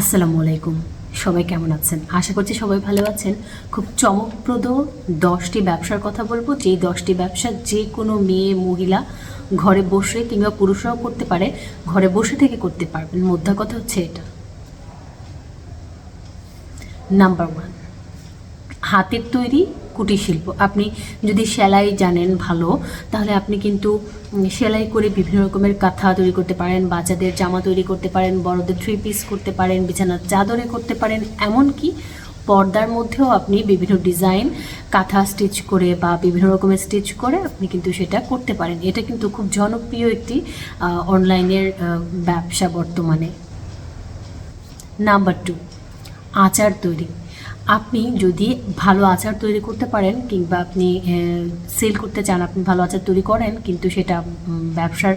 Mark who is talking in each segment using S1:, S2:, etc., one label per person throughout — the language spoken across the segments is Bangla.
S1: আসসালামু আলাইকুম। সবাই কেমন আছেন? আশা করছি সবাই ভালো আছেন। খুব চমকপ্রদ দশটি ব্যবসার কথা বলব। যে দশটি ব্যবসা যে কোনো মেয়ে, মহিলা ঘরে বসে কিংবা পুরুষরাও করতে পারে, ঘরে বসে থেকে করতে পারবেন। মধ্যা কথা হচ্ছে এটা। নাম্বার ওয়ান হাতের তৈরি কুটির শিল্প আপনি যদি সেলাই জানেন ভালো, তাহলে আপনি কিন্তু সেলাই করে বিভিন্ন রকমের কাঁথা তৈরি করতে পারেন, বাচ্চাদের জামা তৈরি করতে পারেন, বড়দের থ্রি পিস করতে পারেন, বিছানার চাদরে করতে পারেন, এমনকি পর্দার মধ্যেও আপনি বিভিন্ন ডিজাইন কাঁথা স্টিচ করে বা বিভিন্ন রকমের স্টিচ করে আপনি কিন্তু সেটা করতে পারেন। এটা কিন্তু খুব জনপ্রিয় একটি অনলাইনের ব্যবসা বর্তমানে। নাম্বার টু আচার তৈরি। আপনি যদি ভালো আচার তৈরি করতে পারেন কিংবা আপনি সেল করতে চান, আপনি ভালো আচার তৈরি করেন, কিন্তু সেটা ব্যবসার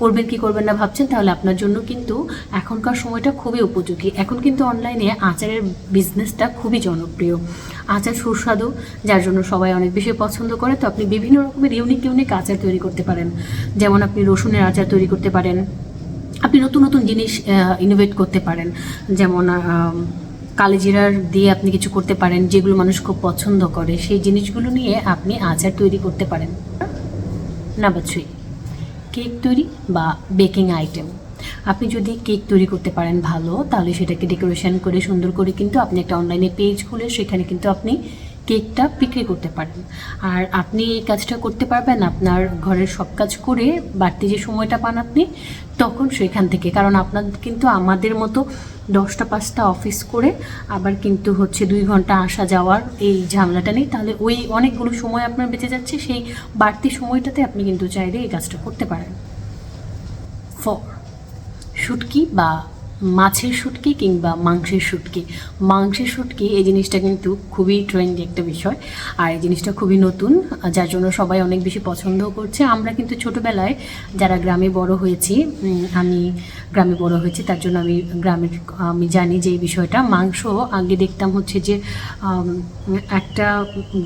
S1: করবেন কি করবেন না ভাবছেন, তাহলে আপনার জন্য কিন্তু এখনকার সময়টা খুবই উপযোগী। এখন কিন্তু অনলাইনে আচারের বিজনেসটা খুবই জনপ্রিয়। আচার সুস্বাদু, যার জন্য সবাই অনেক বেশি পছন্দ করে। তো আপনি বিভিন্ন রকমের ইউনিক ইউনিক আচার তৈরি করতে পারেন। যেমন আপনি রসুনের আচার তৈরি করতে পারেন। আপনি নতুন নতুন জিনিস ইনোভেট করতে পারেন। যেমন কালিজিরার দিয়ে আপনি কিছু করতে পারেন, যেগুলো মানুষ খুব পছন্দ করে, সেই জিনিসগুলো নিয়ে আপনি আচার তৈরি করতে পারেন। নাম্বার থ্রি, কেক তৈরি বা বেকিং আইটেম। আপনি যদি কেক তৈরি করতে পারেন ভালো, তাহলে সেটাকে ডেকোরেশন করে সুন্দর করে কিন্তু আপনি একটা অনলাইনে পেজ খুলে সেখানে কিন্তু আপনি কেকটা বিক্রি করতে পারেন। আর আপনি এই কাজটা করতে পারবেন আপনার ঘরের সব কাজ করে বাড়তি যে সময়টা পান আপনি, তখন সেখান থেকে। কারণ আপনার কিন্তু আমাদের মতো দশটা পাঁচটা অফিস করে আবার কিন্তু হচ্ছে দুই ঘণ্টা আসা যাওয়ার এই ঝামেলাটা নেই। তাহলে ওই অনেকগুলো সময় আপনার বেঁচে যাচ্ছে, সেই বাড়তি সময়টাতে আপনি কিন্তু চাইলে এই কাজটা করতে পারেন। ফর, শুটকি বা মাছের শুটকি কিংবা মাংসের শুটকি। মাংসের শুটকি এই জিনিসটা কিন্তু খুবই ট্রেন্ডি একটা বিষয়। আর এই জিনিসটা খুবই নতুন, যার জন্য সবাই অনেক বেশি পছন্দও করছে। আমরা কিন্তু ছোটোবেলায় যারা গ্রামে বড় হয়েছি আমি গ্রামে বড় হয়েছি, তার জন্য আমি গ্রামের, আমি জানি যে এই বিষয়টা। মাংস আগে দেখতাম হচ্ছে যে একটা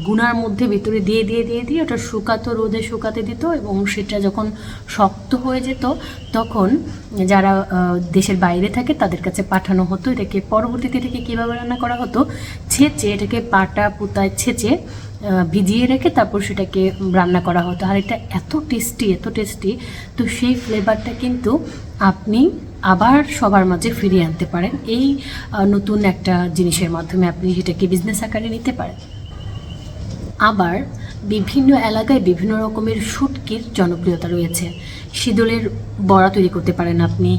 S1: গুনার মধ্যে ভিতরে দিয়ে দিয়ে দিয়ে দিয়ে ওটা শুকাতো, রোদে শুকাতে দিত এবং সেটা যখন শক্ত হয়ে যেত, তখন যারা দেশের বাইরে থাকে তাদের কাছে পাঠানো হতো। এটাকে পরবর্তীতে এটাকে কীভাবে রান্না করা হতো? ছেঁচে এটাকে পাটা, পুতায় ছেঁচে ভিজিয়ে রেখে তারপর সেটাকে রান্না করা হতো। আর এটা এত টেস্টি এত টেস্টি তো সেই ফ্লেভারটা কিন্তু আপনি আবার সবার মাঝে ফিরিয়ে আনতে পারেন। এই নতুন একটা জিনিসের মাধ্যমে আপনি সেটাকে বিজনেস আকারে নিতে পারেন। আবার বিভিন্ন এলাকায় বিভিন্ন রকমের শুটকির জনপ্রিয়তা রয়েছে। শীতলের বড়া তৈরি করতে পারেন আপনি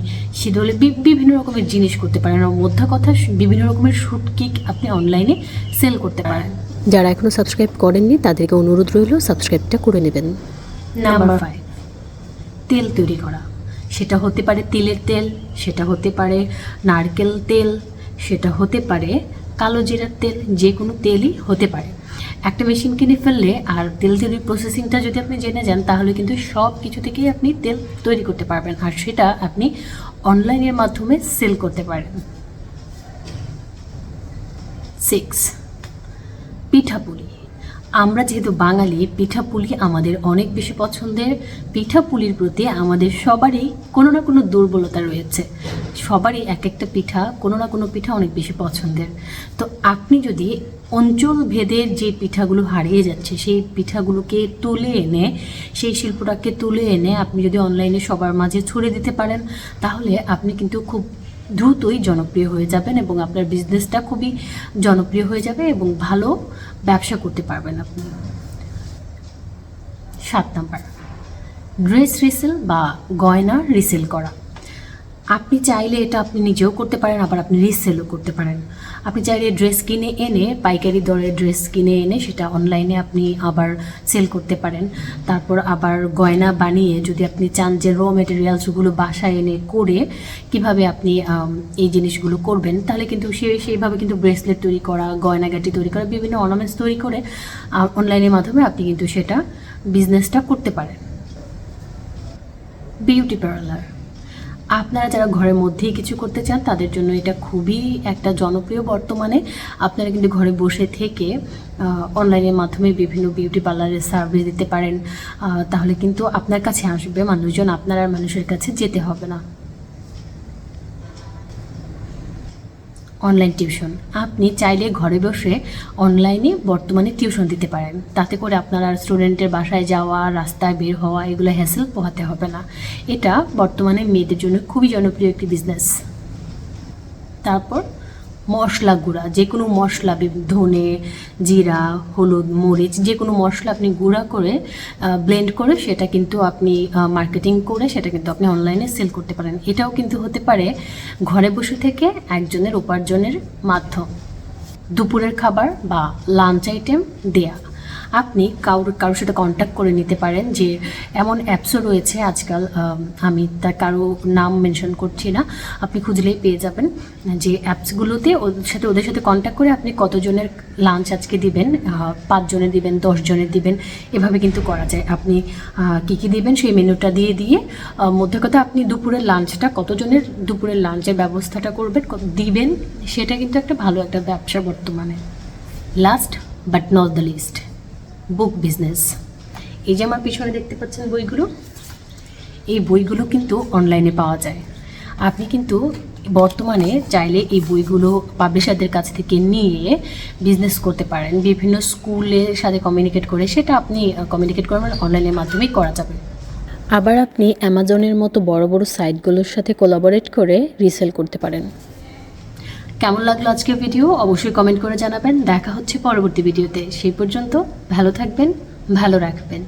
S1: বি- বিভিন্ন রকমের জিনিস করতে পারেন আর মধ্যা কথা বিভিন্ন রকমের শুটকি আপনি অনলাইনে সেল করতে পারেন।
S2: যারা এখনও সাবস্ক্রাইব করেননি তাদেরকে অনুরোধ রইল সাবস্ক্রাইবটা করে নেবেন।
S1: নাম্বার ফাইভ তেল তৈরি করা। সেটা হতে পারে তিলের তেল সেটা হতে পারে নারকেল তেল সেটা হতে পারে কালো জিরার তেল যে কোনো তেলই হতে পারে। একটা মেশিন কিনে ফেললে আর তেল তৈরির প্রসেসিংটা যদি আপনি জেনে যান, তাহলে কিন্তু সব কিছু থেকেই আপনি তেল তৈরি করতে পারবেন আর সেটা আপনি অনলাইনের মাধ্যমে সেল করতে পারেন। সিক্স পিঠাপুলি। আমরা যেহেতু বাঙালি পিঠাপুলি আমাদের অনেক বেশি পছন্দের। পিঠাপুলির প্রতি আমাদের সবারই কোনো না কোনো দুর্বলতা রয়েছে। সবারই এক একটা পিঠা, কোনো না কোনো পিঠা অনেক বেশি পছন্দের। তো আপনি যদি অঞ্চল ভেদের যে পিঠাগুলো হারিয়ে যাচ্ছে, সেই পিঠাগুলোকে তুলে এনে, সেই শিল্পটাকে তুলে এনে আপনি যদি অনলাইনে সবার মাঝে ছড়িয়ে দিতে পারেন, তাহলে আপনি কিন্তু খুব দ্রুতই জনপ্রিয় হয়ে যাবেন এবং আপনার বিজনেসটা খুবই জনপ্রিয় হয়ে যাবে এবং ভালো ব্যবসা করতে পারবেন আপনি। সাত নাম্বার। ড্রেস রিসেল বা গয়না রিসেল করা। আপনি চাইলে এটা আপনি নিজেও করতে পারেন, আবার আপনি রিসেলও করতে পারেন। আপনি চাইলে ড্রেস কিনে এনে, পাইকারি দরে ড্রেস কিনে এনে সেটা অনলাইনে আপনি আবার সেল করতে পারেন। তারপর আবার গয়না বানিয়ে যদি আপনি চান যে র মেটেরিয়ালসগুলো বাসায় এনে করে কীভাবে আপনি এই জিনিসগুলো করবেন, তাহলে কিন্তু সে, সেইভাবে কিন্তু ব্রেসলেট তৈরি করা গয়নাগাটি তৈরি করা, বিভিন্ন অর্নামেন্টস তৈরি করে অনলাইনের মাধ্যমে আপনি কিন্তু সেটা বিজনেসটা করতে পারেন। বিউটি পার্লার আপনারা যারা ঘরের মধ্যেই কিছু করতে চান, তাদের জন্য এটা খুবই একটা জনপ্রিয় বর্তমানে। আপনারা কিন্তু ঘরে বসে থেকে অনলাইনের মাধ্যমে বিভিন্ন বিউটি পার্লারের সার্ভিস দিতে পারেন। তাহলে কিন্তু আপনার কাছে আসবে মানুষজন, আপনার আর মানুষের কাছে যেতে হবে না। অনলাইন টিউশন আপনি চাইলে ঘরে বসে অনলাইনে বর্তমানে টিউশন দিতে পারেন। তাতে করে আপনার আর স্টুডেন্টের বাসায় যাওয়া, রাস্তায় বের হওয়া, এগুলো হ্যাসেল পোহাতে হবে না। এটা বর্তমানে মেয়েদের জন্য খুবই জনপ্রিয় একটি বিজনেস তারপর মশলা গুঁড়া, যে কোনো মশলা ধনে, জিরা, হলুদ, মরিচ, যে কোনো মশলা আপনি গুঁড়া করে ব্লেন্ড করে সেটা কিন্তু আপনি মার্কেটিং করে সেটা কিন্তু আপনি অনলাইনে সেল করতে পারেন। এটাও কিন্তু হতে পারে ঘরে বসে থেকে একজনের উপার্জনের মাধ্যম। দুপুরের খাবার বা লাঞ্চ আইটেম দেয়া। আপনি কারোর কারোর সাথে কন্ট্যাক্ট করে নিতে পারেন যে এমন অ্যাপসও রয়েছে আজকাল আমি তার কারও নাম মেনশন করছি না। আপনি খুঁজলেই পেয়ে যাবেন যে অ্যাপসগুলোতে ওদের সাথে ওদের সাথে কন্ট্যাক্ট করে আপনি কতজনের লাঞ্চ আজকে দিবেন আহ, পাঁচজনের দিবেন দশ জনের দিবেন এভাবে কিন্তু করা যায়। আপনি কী কী দিবেন সেই মেনুটা দিয়ে দিয়ে মধ্যে কথা আপনি দুপুরের লাঞ্চটা কতজনের দুপুরের লাঞ্চের ব্যবস্থাটা করবেন দিবেন সেটা কিন্তু একটা ভালো একটা ব্যবসা বর্তমানে। Last but not the least book business এই যে আমার পিছনে দেখতে পাচ্ছেন বইগুলো, এই বইগুলো কিন্তু অনলাইনে পাওয়া যায়। আপনি কিন্তু বর্তমানে চাইলে এই বইগুলো পাবলিশারদের কাছ থেকে নিয়ে বিজনেস করতে পারেন। বিভিন্ন স্কুলের সাথে কমিউনিকেট করে সেটা আপনি কমিউনিকেট করবেন অনলাইনের মাধ্যমেই করা যাবে।
S2: আবার আপনি অ্যামাজনের মতো বড় বড় সাইটগুলোর সাথে কোলাবোরেট করে রিসেল করতে পারেন।
S1: কেমন লাগল আজকে ভিডিও অবশ্যই কমেন্ট করে জানাবেন। দেখা হচ্ছে পরবর্তী ভিডিওতে সেই পর্যন্ত ভালো থাকবেন, ভালো রাখবেন।